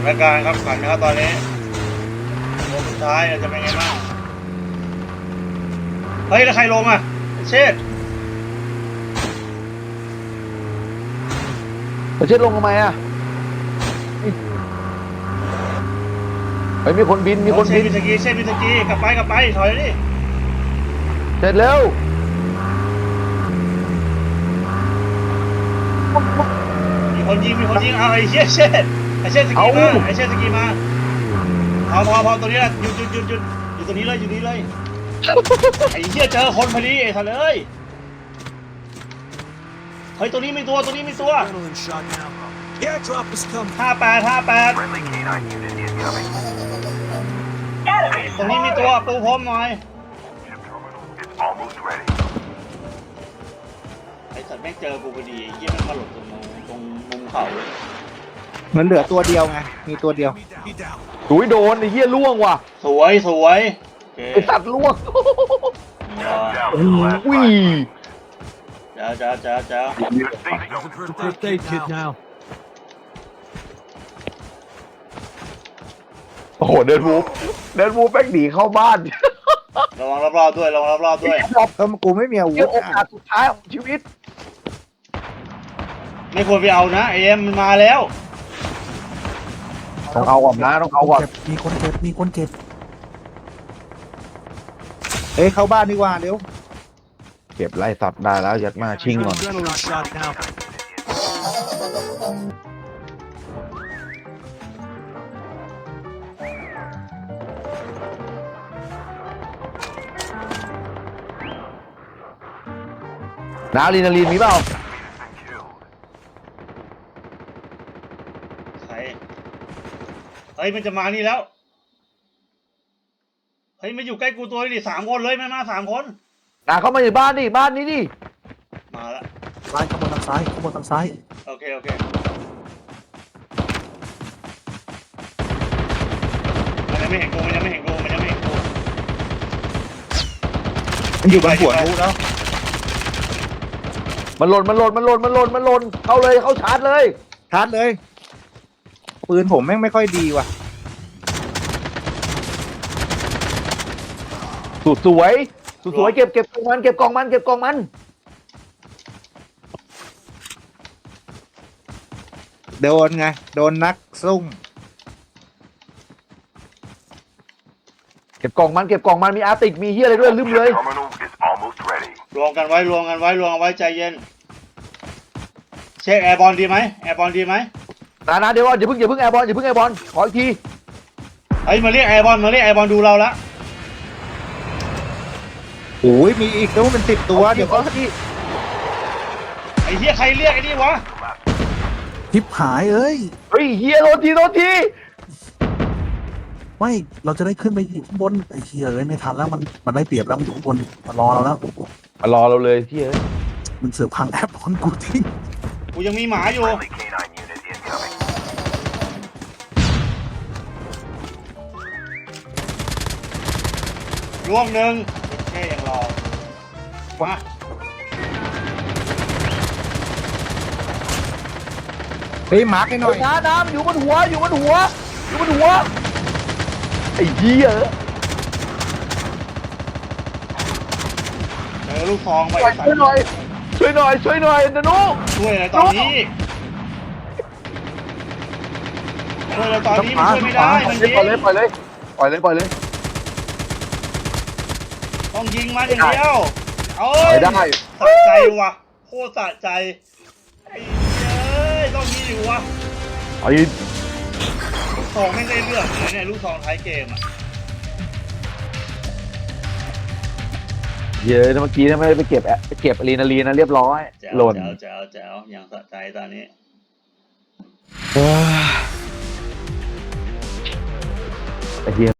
ถานการณ์ครับขันนะครับตอนนี้วงสุดท้ายจะเป็นไงบ้างเฮ้ยแล้วใครลงอะเชษฐ์ประเชิดลงทำไมอะเฮ้ยมีคนบินมีคนเชบิษนฐ์มิสกีเชษฐ์มิสกีกลับไปกลับไปถอยดิเสร็จแล้วมีคนยิงมีคนยิงเอาไอ้เชษฐ์เชษฐ์ ไอ้เชษฐ์สกีมาไอ้เชษฐ์สกีมาพอพอพอตัวนี้แหละหยุดหยุดหยุดหยุดอยู่ตัวนี้เลยอยู่นี้เลยไอ้เหี้ยเจอคนพอดีไอ้สัตว์เอ้ยเฮ้ยตัวนี้มีตัวตัวนี้มีตัว Adrenaline shot now. Airdrop is coming. ห้าแปดห้าแปด Friendly canine unit incoming. ตรงนี้มีตัวปูพรมหน่อย Ship terminal is almost ready. ไอ้สัตว์แม่งเจอกูพอดีไอ้เหี้ยแม่งมาหลบตรงมุมตรงมุมเขา มันเหลือตัวเดียวไง มีตัวเดียว Be down. ถุยโดนไอ้เหี้ยล่วงว่ะสวยสวยโอเคไอ้สัตว์ล่วง Down โอ้ to the last ย five. เจ้าเจ้าเจ้าเจ้า Safe zone. First aid kit now. โอ้โหเดินวูฟเดินวูฟแป๊กหนีเข้าบ้านระวังรอบๆด้วยระวังรอบๆด้วยก็กูไม่มีอาวุเกี่ยธวโอกาสสุดท้ายของชีวิตไม่ควรไปเอานะไอเอ็มมันมาแล้ว ต้องเอาก่อนนะต้องเอาก่อน มีคนเจ็บมีคนเจ็บเฮ้ยเข้าบ้านดีกว่าเดี๋ยวเก็บไล่สัตว์ได้แล้วยัดมาชิงก่อน Adrenaline shot now. นาลีนาลีนมีเปล่าใคร เฮ้ยมันจะมานี่แล้ว เฮ้ยมันอยู่ใกล้กูตัวนี่สามคนเลยมันมาสามคนนาเข้ามาในบ้านดิบ้านนี้ดิมาละซ้ายขบวนทางซ้ายขบวนทางซ้ายโอเคโอเคมันยังไม่เห็นกูมันยังไม่เห็นกูมันยังไม่เห็นกูมันอยู่บนหัวนู้แล้วมันหล่นมันหล่นมันหล่นมันหล่นมันหล่นเข้าเลยเข้าชาร์จเลย ชาร์จเลย ปืนผมแม่งไม่ค่อยดีว่ะสุดสวยสุดสวยเก็บเก็บกล่องมันเก็บกล่องมันเก็บกล่องมัน โดนไง โดนนักซุ่มเก็บกล่องมันเก็บกล่องมันมีอาร์ติกมีเฮียอะไรด้วยลืมเลย Terminal is almost ready. รวมกันไว้รวมกันไว้รวมกันไว้ใจเย็น เช็คแอร์บอลดีไหมแอร์บอลดีไหม นะนะเดี๋ยวก่อนอย่าเพิ่งอย่าเพิ่งแอร์บอลอย่าเพิ่งแอร์บอลขออีกทีเฮ้ยมาเรียกแอร์บอลมาเรียกแอร์บอลดูเราละโอ้ยมีอีกต้องเป็นสิบตัว เดี๋ยวก็ที่ไอ้เหี้ยใครเรียกไอ้นี่วะทิปหายเอ้ย เฮ้ยเฮียโทษทีโทษทีไม่เราจะได้ขึ้นไปอยู่ข้างบนไอ้เหี้ยเอ้ยไม่ทันแล้วมันมันได้เปรียบแล้วมันอยู่ข้างบนมารอเราแล้วมารอเราเลยเฮียมันเสือกพังแอปบอลกูทิ้งกูยังมีหมาอยู่ Friendly canine ร่วงหนึ่งแค่ยังรอมาเฮ้ยมาร์กให้หน่อยน้ำน้ำอยู่บนหัวอยู่บนหัวอยู่บนหัวไอ้เฮียเจอลูกซองไปช่วยหน่อยช่วยหน่อยช่วยหน่อยนะนุช่วยอะไรตอนนี้ช่วยอะไรตอนนี้มันช่วยไม่ได้มันยิงปล่อยเลยปล่อยเลยปล่อยเลยปล่อยเลย ต้องยิงมันอย่างเดียวเอาปล่อยได้สะใจว่ะโคตรสะใจไอ้เอ้ยต้องยิงอยู่วะไอ้ลูกซองไม่ได้เรื่องเลยเนี่ยลูกซองท้ายเกมอะเหี้ยอะเมื่อกี้ถ้าไม่ได้ไปเก็บแอะไปเก็บอะดรีนาลีนนะเรียบร้อยแจ๋วหล่นแจ๋วแจ๋วแจ๋วอย่างสะใจตอนนี้ไอ้เหี้ย